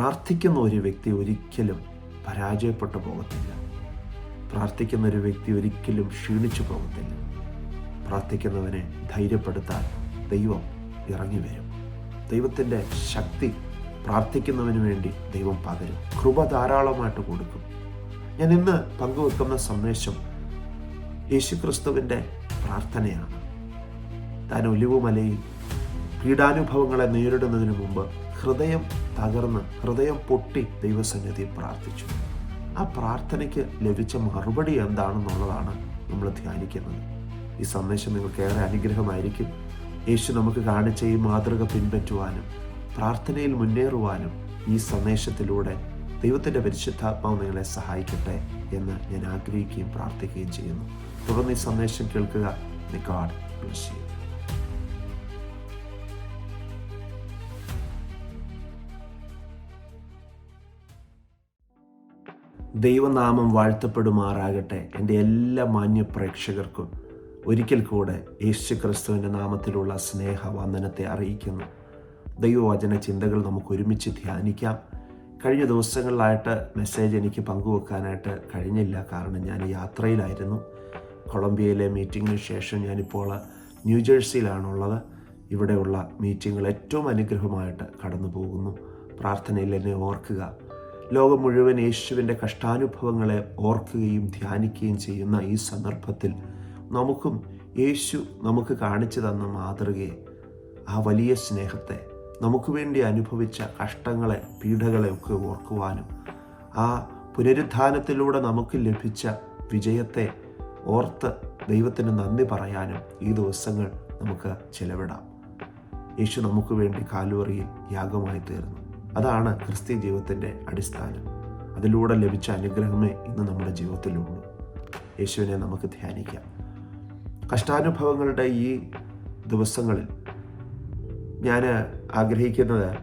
പ്രാർത്ഥിക്കുന്ന ഒരു വ്യക്തി ഒരിക്കലും പരാജയപ്പെട്ടു പോകത്തില്ല. പ്രാർത്ഥിക്കുന്ന ഒരു വ്യക്തി ഒരിക്കലും ക്ഷീണിച്ചു പോകത്തില്ല. പ്രാർത്ഥിക്കുന്നവനെ ധൈര്യപ്പെടുത്താൻ ദൈവം ഇറങ്ങി വരും. ദൈവത്തിന്റെ ശക്തി പ്രാർത്ഥിക്കുന്നവന് വേണ്ടി ദൈവം പകരും. കൃപ ധാരാളമായിട്ട് കൊടുക്കും. ഞാൻ ഇന്ന് പങ്കുവെക്കുന്ന സന്ദേശം യേശുക്രിസ്തുവിന്റെ പ്രാർത്ഥനയാണ്. താൻ ഒലിവുമലയിൽ പീഡാനുഭവങ്ങളെ നേരിടുന്നതിന് മുമ്പ് ഹൃദയം തകർന്ന് ഹൃദയം പൊട്ടി ദൈവസന്നിധിയിൽ പ്രാർത്ഥിച്ചു. ആ പ്രാർത്ഥനയ്ക്ക് ലഭിച്ച മറുപടി എന്താണെന്നുള്ളതാണ് നമ്മൾ ധ്യാനിക്കുന്നത്. ഈ സന്ദേശം നിങ്ങൾക്ക് ഏറെ അനുഗ്രഹമായിരിക്കും. യേശു നമുക്ക് കാണിച്ച ഈ മാതൃക പിൻപറ്റുവാനും പ്രാർത്ഥനയിൽ മുന്നേറുവാനും ഈ സന്ദേശത്തിലൂടെ ദൈവത്തിന്റെ പരിശുദ്ധാത്മാവ് നിങ്ങളെ സഹായിക്കട്ടെ എന്ന് ഞാൻ ആഗ്രഹിക്കുകയും പ്രാർത്ഥിക്കുകയും ചെയ്യുന്നു. തുടർന്ന് ഈ സന്ദേശം കേൾക്കുക. ഗാഡ് ബ്ലസ് ദൈവനാമം വാഴ്ത്തപ്പെടുമാറാകട്ടെ എന്റെ എല്ലാ മാന്യ പ്രേക്ഷകർക്കും. ഒരിക്കൽ കൂടെ യേശു ക്രിസ്തുവിന്റെ നാമത്തിലുള്ള സ്നേഹവന്ദനത്തെ അറിയിക്കുന്നു. ദൈവവചന ചിന്തകൾ നമുക്ക് ഒരുമിച്ച് ധ്യാനിക്കാം. കഴിഞ്ഞ ദിവസങ്ങളിലായിട്ട് മെസ്സേജ് എനിക്ക് പങ്കുവെക്കാനായിട്ട് കഴിഞ്ഞില്ല. കാരണം ഞാൻ യാത്രയിലായിരുന്നു. കൊളംബിയയിലെ മീറ്റിങ്ങിന് ശേഷം ഞാനിപ്പോൾ ന്യൂജേഴ്സിയിലാണുള്ളത് ഇവിടെയുള്ള മീറ്റിങ്ങുകൾ ഏറ്റവും അനുഗ്രഹമായിട്ട് കടന്നു പോകുന്നു പ്രാർത്ഥനയിൽ എന്നെ ഓർക്കുക. ലോകം മുഴുവൻ യേശുവിന്റെ കഷ്ടാനുഭവങ്ങളെ ഓർക്കുകയും ധ്യാനിക്കുകയും ചെയ്യുന്ന ഈ സന്ദർഭത്തിൽ നമുക്കും യേശു നമുക്ക് കാണിച്ചു തന്ന മാതൃകയെ ആ വലിയ സ്നേഹത്തെ നമുക്ക് വേണ്ടി അനുഭവിച്ച കഷ്ടങ്ങളെ പീഡകളെ ഒക്കെ ഓർക്കുവാനും ആ പുനരുദ്ധാനത്തിലൂടെ നമുക്ക് ലഭിച്ച വിജയത്തെ ഓർത്ത് ദൈവത്തിന് നന്ദി പറയാനും ഈ ദിവസങ്ങൾ നമുക്ക് ചെലവിടാം. യേശു നമുക്ക് വേണ്ടി കാലുവറിയിൽ യാഗമായി തീർന്നു. അതാണ് ക്രിസ്ത്യ ജീവിതത്തിന്റെ അടിസ്ഥാനം. അതിലൂടെ ലഭിച്ച അനുഗ്രഹമേ ഇന്ന് നമ്മുടെ ജീവിതത്തിലുള്ളൂ. യേശുവിനെ നമുക്ക് ധ്യാനിക്കാം. കഷ്ടാനുഭവങ്ങളുടെ ഈ ദിവസങ്ങളിൽ ഞാൻ ആഗ്രഹിക്കുന്നത്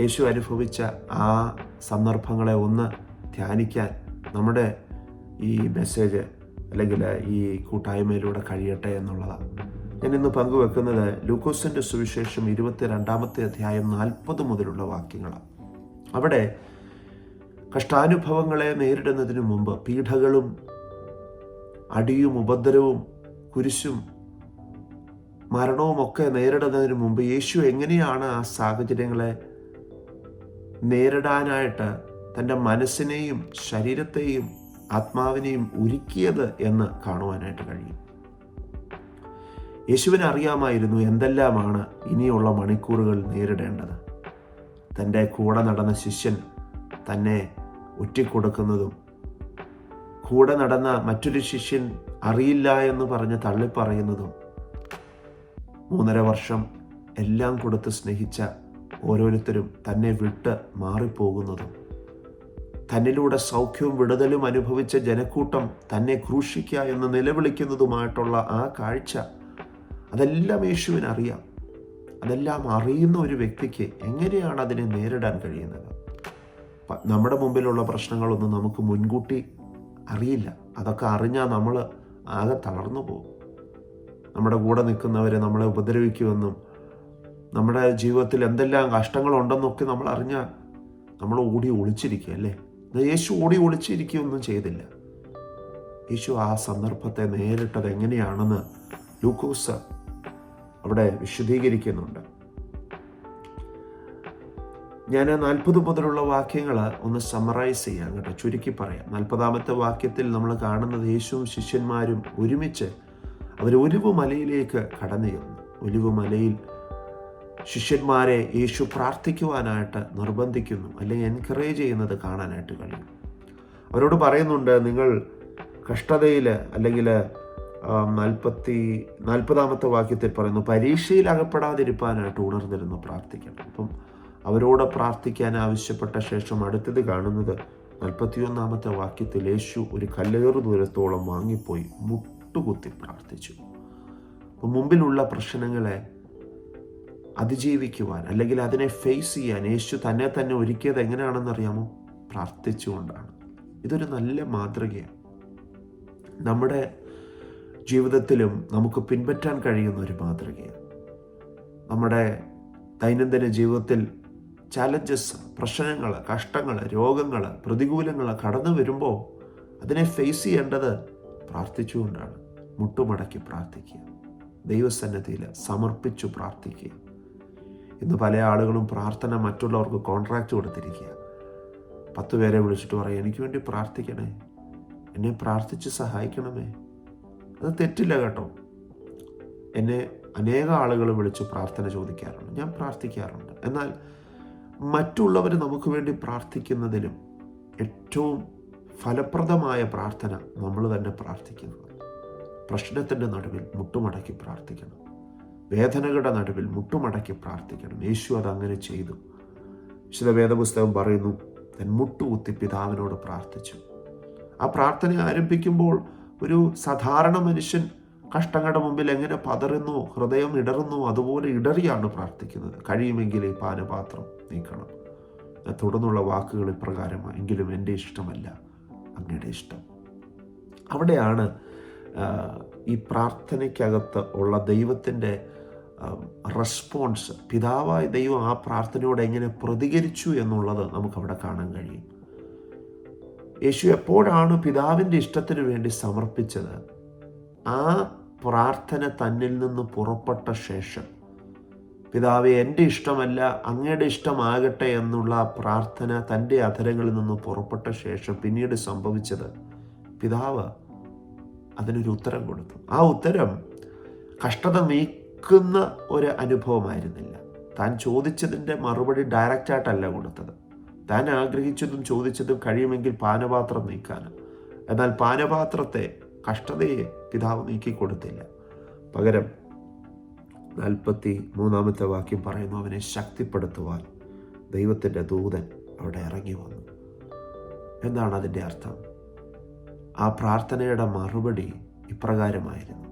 യേശു അനുഭവിച്ച ആ സന്ദർഭങ്ങളെ ഒന്ന് ധ്യാനിക്കാൻ നമ്മുടെ ഈ മെസ്സേജ് അല്ലെങ്കിൽ ഈ കൂട്ടായ്മയിലൂടെ കഴിയട്ടെ എന്നുള്ളതാണ്. ഞാൻ ഇന്ന് പങ്കുവെക്കുന്നത് ലൂക്കോസിന്റെ സുവിശേഷം ഇരുപത്തിരണ്ടാമത്തെ അധ്യായം നാൽപ്പത് മുതലുള്ള വാക്യങ്ങളാണ്. അവിടെ കഷ്ടാനുഭവങ്ങളെ നേരിടുന്നതിന് മുമ്പ് പീഡകളും അടിയും ഉപദ്രവവും കുരിശും മരണവും ഒക്കെ നേരിടുന്നതിന് മുമ്പ് യേശു എങ്ങനെയാണ് ആ സാഹചര്യങ്ങളെ നേരിടാനായിട്ട് തന്റെ മനസ്സിനെയും ശരീരത്തെയും ആത്മാവിനെയും ഒരുക്കിയത് എന്ന് കാണുവാനായിട്ട് കഴിയും. യേശുവിന് അറിയാമായിരുന്നു എന്തെല്ലാമാണ് ഇനിയുള്ള മണിക്കൂറുകൾ നേരിടേണ്ടത്. തന്റെ കൂടെ നടന്ന ശിഷ്യൻ തന്നെ ഒറ്റിക്കൊടുക്കുന്നതും കൂടെ നടന്ന മറ്റൊരു ശിഷ്യൻ അറിയില്ല എന്ന് പറഞ്ഞ് തള്ളിപ്പറയുന്നതും മൂന്നര വർഷം എല്ലാം കൊടുത്ത് സ്നേഹിച്ച ഓരോരുത്തരും തന്നെ വിട്ട് മാറിപ്പോകുന്നതും തന്നിലൂടെ സൗഖ്യവും വിടുതലും അനുഭവിച്ച ജനക്കൂട്ടം തന്നെ ക്രൂശിക്കുക എന്ന് നിലവിളിക്കുന്നതുമായിട്ടുള്ള ആ കാഴ്ച അതെല്ലാം യേശുവിന് അറിയാം അതെല്ലാം അറിയുന്ന ഒരു വ്യക്തിക്ക് എങ്ങനെയാണ് അതിനെ നേരിടാൻ കഴിയുന്നത്? നമ്മുടെ മുമ്പിലുള്ള പ്രശ്നങ്ങളൊന്നും നമുക്ക് മുൻകൂട്ടി അറിയില്ല. അതൊക്കെ അറിഞ്ഞാൽ നമ്മൾ ആകെ തളർന്നു പോകും. നമ്മുടെ കൂടെ നിൽക്കുന്നവരെ നമ്മളെ ഉപദ്രവിക്കുമെന്നും നമ്മുടെ ജീവിതത്തിൽ എന്തെല്ലാം കഷ്ടങ്ങളുണ്ടെന്നൊക്കെ നമ്മൾ അറിഞ്ഞാൽ നമ്മൾ ഓടി ഒളിച്ചിരിക്കുക അല്ലേ? യേശു ഓടി ഒളിച്ചിരിക്കുകയൊന്നും ചെയ്തില്ല. യേശു ആ സന്ദർഭത്തെ നേരിട്ടത് എങ്ങനെയാണെന്ന് ലൂക്കോസ് അവിടെ വിശദീകരിക്കുന്നുണ്ട്. ഞാൻ നാൽപ്പത് മുതലുള്ള വാക്യങ്ങൾ ഒന്ന് സമറൈസ് ചെയ്യാം കേട്ടോ. ചുരുക്കി പറയാം. നാൽപ്പതാമത്തെ വാക്യത്തിൽ നമ്മൾ കാണുന്നത് യേശുവും ശിഷ്യന്മാരും ഒരുമിച്ച് അവർ ഒലിവ് മലയിലേക്ക് കടന്നു ചെന്നു ഒലിവ് മലയിൽ ശിഷ്യന്മാരെ യേശു പ്രാർത്ഥിക്കുവാനായിട്ട് നിർബന്ധിക്കുന്നു അല്ലെങ്കിൽ എൻകറേജ് ചെയ്യുന്നത് കാണാനായിട്ട് കഴിയും. അവരോട് പറയുന്നുണ്ട് നിങ്ങൾ കഷ്ടതയിൽ അല്ലെങ്കിൽ നാൽപ്പത്തി നാൽപ്പതാമത്തെ വാക്യത്തിൽ പറയുന്നു പരീക്ഷയിൽ അകപ്പെടാതിരിക്കാനായിട്ട് ഉണർന്നിരുന്നു പ്രാർത്ഥിക്കണം അപ്പം അവരോട് പ്രാർത്ഥിക്കാൻ ആവശ്യപ്പെട്ട ശേഷം അടുത്തത് കാണുന്നത് നാൽപ്പത്തിയൊന്നാമത്തെ വാക്യത്തിൽ യേശു ഒരു കല്ലേറു ദൂരത്തോളം വാങ്ങിപ്പോയി മുട്ടുകുത്തി പ്രാർത്ഥിച്ചു. അപ്പം മുമ്പിലുള്ള പ്രശ്നങ്ങളെ അതിജീവിക്കുവാൻ അല്ലെങ്കിൽ അതിനെ ഫേസ് ചെയ്യാൻ യേശു തന്നെ തന്നെ ഒരുക്കിയത് എങ്ങനെയാണെന്ന് അറിയാമോ? പ്രാർത്ഥിച്ചുകൊണ്ടാണ്. ഇതൊരു നല്ല മാതൃകയാണ്. നമ്മുടെ ജീവിതത്തിലും നമുക്ക് പിൻപറ്റാൻ കഴിയുന്ന ഒരു മാതൃകയാണ്. നമ്മുടെ ദൈനംദിന ജീവിതത്തിൽ ചാലഞ്ചസ് പ്രശ്നങ്ങൾ കഷ്ടങ്ങൾ രോഗങ്ങൾ പ്രതികൂലങ്ങൾ കടന്നു വരുമ്പോൾ അതിനെ ഫേസ് ചെയ്യേണ്ടത് പ്രാർത്ഥിച്ചുകൊണ്ടാണ്. മുട്ടുമടക്കി പ്രാർത്ഥിക്കുക. ദൈവസന്നദ്ധിയിൽ സമർപ്പിച്ചു പ്രാർത്ഥിക്കുക. ഇന്ന് പല ആളുകളും പ്രാർത്ഥന മറ്റുള്ളവർക്ക് കോൺട്രാക്റ്റ് കൊടുത്തിരിക്കുക. പത്ത് പേരെ വിളിച്ചിട്ട് പറയാം എനിക്ക് വേണ്ടി പ്രാർത്ഥിക്കണേ. എന്നെ പ്രാർത്ഥിച്ച് സഹായിക്കണമേ. അത് തെറ്റില്ല കേട്ടോ. എന്നെ അനേക ആളുകൾ വിളിച്ച് പ്രാർത്ഥന ചോദിക്കാറുണ്ട്. ഞാൻ പ്രാർത്ഥിക്കാറുണ്ട്. എന്നാൽ മറ്റുള്ളവർ നമുക്ക് വേണ്ടി പ്രാർത്ഥിക്കുന്നതിലും ഏറ്റവും ഫലപ്രദമായ പ്രാർത്ഥന നമ്മൾ തന്നെ പ്രാർത്ഥിക്കുന്നത് പ്രശ്നത്തിന്റെ നടുവിൽ മുട്ടുമടക്കി പ്രാർത്ഥിക്കണം. വേദനകളുടെ നടുവിൽ മുട്ടുമടക്കി പ്രാർത്ഥിക്കണം. യേശു അതങ്ങനെ ചെയ്തു. വിശുദ്ധ വേദപുസ്തകം പറയുന്നു തൻ മുട്ടുകുത്തി പിതാവിനോട് പ്രാർത്ഥിച്ചു. ആ പ്രാർത്ഥന ആരംഭിക്കുമ്പോൾ ഒരു സാധാരണ മനുഷ്യൻ കഷ്ടങ്ങളുടെ മുമ്പിൽ എങ്ങനെ പതറുന്നു ഹൃദയം ഇടറുന്നു അതുപോലെ ഇടറിയാണ് പ്രാർത്ഥിക്കുന്നത്. കഴിയുമെങ്കിൽ ഈ പാനപാത്രം നീക്കണം. തുടർന്നുള്ള വാക്കുകൾ ഇപ്രകാരമാണ് എങ്കിലും എന്റെ ഇഷ്ടമല്ല അങ്ങയുടെ ഇഷ്ടം. അവിടെയാണ് ഈ പ്രാർത്ഥനയ്ക്കകത്ത് ഉള്ള ദൈവത്തിന്റെ റെസ്പോൺസ് പിതാവായ ദൈവം ആ പ്രാർത്ഥനയോട് എങ്ങനെ പ്രതികരിച്ചു എന്നുള്ളത് നമുക്കവിടെ കാണാൻ കഴിയും. യേശു എപ്പോഴാണ് പിതാവിന്റെ ഇഷ്ടത്തിന് വേണ്ടി സമർപ്പിച്ചത്? ആ പ്രാർത്ഥന തന്നിൽ നിന്ന് പുറപ്പെട്ട ശേഷം. പിതാവ് എന്റെ ഇഷ്ടമല്ല അങ്ങയുടെ ഇഷ്ടമാകട്ടെ എന്നുള്ള പ്രാർത്ഥന തന്റെ അധരങ്ങളിൽ നിന്ന് പുറപ്പെട്ട ശേഷം പിന്നീട് സംഭവിച്ചത് പിതാവ് അതിനൊരു ഉത്തരം കൊടുത്തു. ആ ഉത്തരം കഷ്ടത നീക്കുന്ന ഒരു അനുഭവമായിരുന്നില്ല. താൻ ചോദിച്ചതിന്റെ മറുപടി ഡയറക്റ്റായിട്ടല്ല കൊടുത്തത്. താൻ ആഗ്രഹിച്ചതും ചോദിച്ചതും കഴിയുമെങ്കിൽ പാനപാത്രം നീക്കാനും. എന്നാൽ പാനപാത്രത്തെ കഷ്ടതയെ പിതാവ് നീക്കി കൊടുത്തില്ല പകരം നാൽപ്പത്തി മൂന്നാമത്തെ വാക്യം പറയുന്നു അവനെ ശക്തിപ്പെടുത്തുവാൻ ദൈവത്തിന്റെ ദൂതൻ അവിടെ ഇറങ്ങി വന്നു. എന്താണ് അതിന്റെ അർത്ഥം. ആ പ്രാർത്ഥനയുടെ മറുപടി ഇപ്രകാരമായിരുന്നു.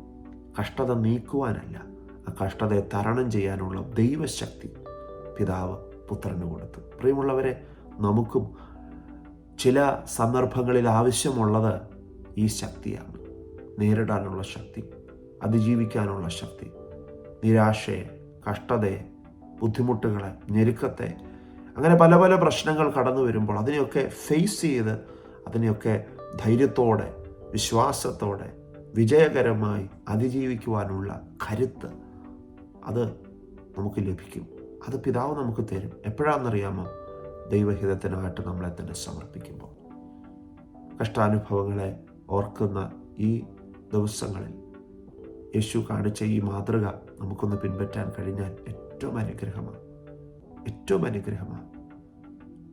കഷ്ടത നീക്കുവാനല്ല ആ കഷ്ടതയെ തരണം ചെയ്യാനുള്ള ദൈവശക്തി പിതാവ് പുത്രന് കൊടുത്തു. പ്രിയമുള്ളവരെ നമുക്കും ചില സന്ദർഭങ്ങളിൽ ആവശ്യമുള്ളത് ഈ ശക്തിയാണ്. നേരിടാനുള്ള ശക്തി അതിജീവിക്കാനുള്ള ശക്തി നിരാശയെ കഷ്ടതയെ ബുദ്ധിമുട്ടുകളെ ഞെരുക്കത്തെ അങ്ങനെ പല പല പ്രശ്നങ്ങൾ കടന്നു വരുമ്പോൾ അതിനെയൊക്കെ ഫേസ് ചെയ്ത് അതിനെയൊക്കെ ധൈര്യത്തോടെ വിശ്വാസത്തോടെ വിജയകരമായി അതിജീവിക്കുവാനുള്ള കരുത്ത് അത് നമുക്ക് ലഭിക്കും. അത് പിതാവ് നമുക്ക് തരും. എപ്പോഴാണെന്നറിയാമോ? ദൈവഹിതത്തിനായിട്ട് നമ്മളെ തന്നെ സമർപ്പിക്കുമ്പോൾ കഷ്ടാനുഭവങ്ങളെ ഓർക്കുന്ന ഈ ദിവസങ്ങളിൽ യേശു കാണിച്ച ഈ മാതൃക നമുക്കൊന്ന് പിൻപറ്റാൻ കഴിഞ്ഞാൽ ഏറ്റവും അനുഗ്രഹമാണ്. ഏറ്റവും അനുഗ്രഹമാണ്.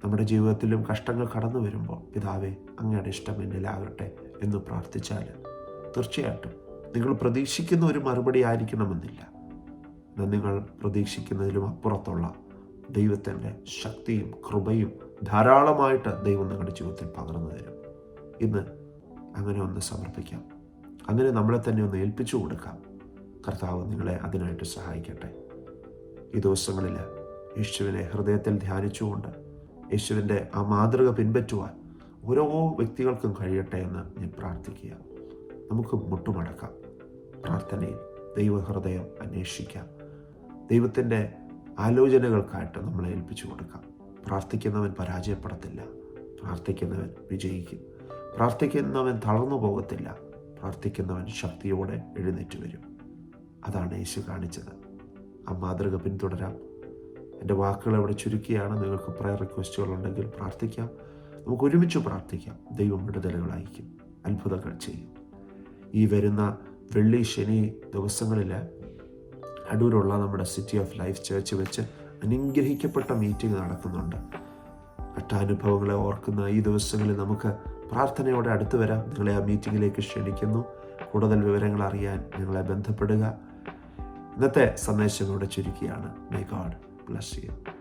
നമ്മുടെ ജീവിതത്തിലും കഷ്ടങ്ങൾ കടന്നു വരുമ്പോൾ പിതാവെ അങ്ങയുടെ ഇഷ്ടം എന്നിലാകട്ടെ എന്ന് പ്രാർത്ഥിച്ചാൽ തീർച്ചയായിട്ടും നിങ്ങൾ പ്രതീക്ഷിക്കുന്ന ഒരു മറുപടി ആയിരിക്കണമെന്നില്ല. എന്നാൽ നിങ്ങൾ പ്രതീക്ഷിക്കുന്നതിലും അപ്പുറത്തുള്ള ദൈവത്തിന്റെ ശക്തിയും കൃപയും ധാരാളമായിട്ട് ദൈവം നിങ്ങളുടെ ജീവിതത്തിൽ പകർന്നു തരും. ഇന്ന് അങ്ങനെ ഒന്ന് സമർപ്പിക്കാം. അങ്ങനെ നമ്മളെ തന്നെ ഒന്ന് ഏൽപ്പിച്ചു കൊടുക്കാം. കർത്താവ് നിങ്ങളെ അതിനായിട്ട് സഹായിക്കട്ടെ. ഈ ദിവസങ്ങളിൽ യേശുവിനെ ഹൃദയത്തിൽ ധ്യാനിച്ചുകൊണ്ട് യേശുവിന്റെ ആ മാതൃക പിൻപറ്റുവാൻ ഓരോ വ്യക്തികൾക്കും കഴിയട്ടെ എന്ന് ഞാൻ പ്രാർത്ഥിക്കുക. നമുക്ക് മുട്ടുമടക്കാം. പ്രാർത്ഥനയിൽ ദൈവഹൃദയം അന്വേഷിക്കാം. ദൈവത്തിന്റെ ആലോചനകൾക്കായിട്ട് നമ്മളെ ഏൽപ്പിച്ചു കൊടുക്കാം. പ്രാർത്ഥിക്കുന്നവൻ പരാജയപ്പെടത്തില്ല. പ്രാർത്ഥിക്കുന്നവൻ വിജയിക്കും. പ്രാർത്ഥിക്കുന്നവൻ തളർന്നു പോകത്തില്ല. പ്രാർത്ഥിക്കുന്നവൻ ശക്തിയോടെ എഴുന്നേറ്റ് വരും. അതാണ് യേശു കാണിച്ചത്. ആ മാതൃക പിന്തുടരാം. എന്റെ വാക്കുകൾ അവിടെ ചുരുക്കിയാണ്. നിങ്ങൾക്ക് പ്രയർ റിക്വസ്റ്റുകൾ ഉണ്ടെങ്കിൽ പ്രാർത്ഥിക്കാം. നമുക്ക് ഒരുമിച്ച് പ്രാർത്ഥിക്കാം. ദൈവം വിടുതലുകൾ അയക്കും അത്ഭുതങ്ങൾ ചെയ്യും. ഈ വരുന്ന വെള്ളി ശനി ദിവസങ്ങളിൽ അടൂരുള്ള നമ്മുടെ സിറ്റി ഓഫ് ലൈഫ് ചേർച്ച് വെച്ച് അനുഗ്രഹിക്കപ്പെട്ട മീറ്റിംഗ് നടക്കുന്നുണ്ട്. പെട്ടാനുഭവങ്ങളെ ഓർക്കുന്ന ഈ ദിവസങ്ങളിൽ നമുക്ക് പ്രാർത്ഥനയോടെ അടുത്തു വരാം. നിങ്ങളെ ആ മീറ്റിങ്ങിലേക്ക് ക്ഷണിക്കുന്നു. കൂടുതൽ വിവരങ്ങൾ അറിയാൻ നിങ്ങളെ ബന്ധപ്പെടുക. ഇന്നത്തെ സന്ദേശം ഇവിടെ ചുരുക്കിയാണ്. My god bless you.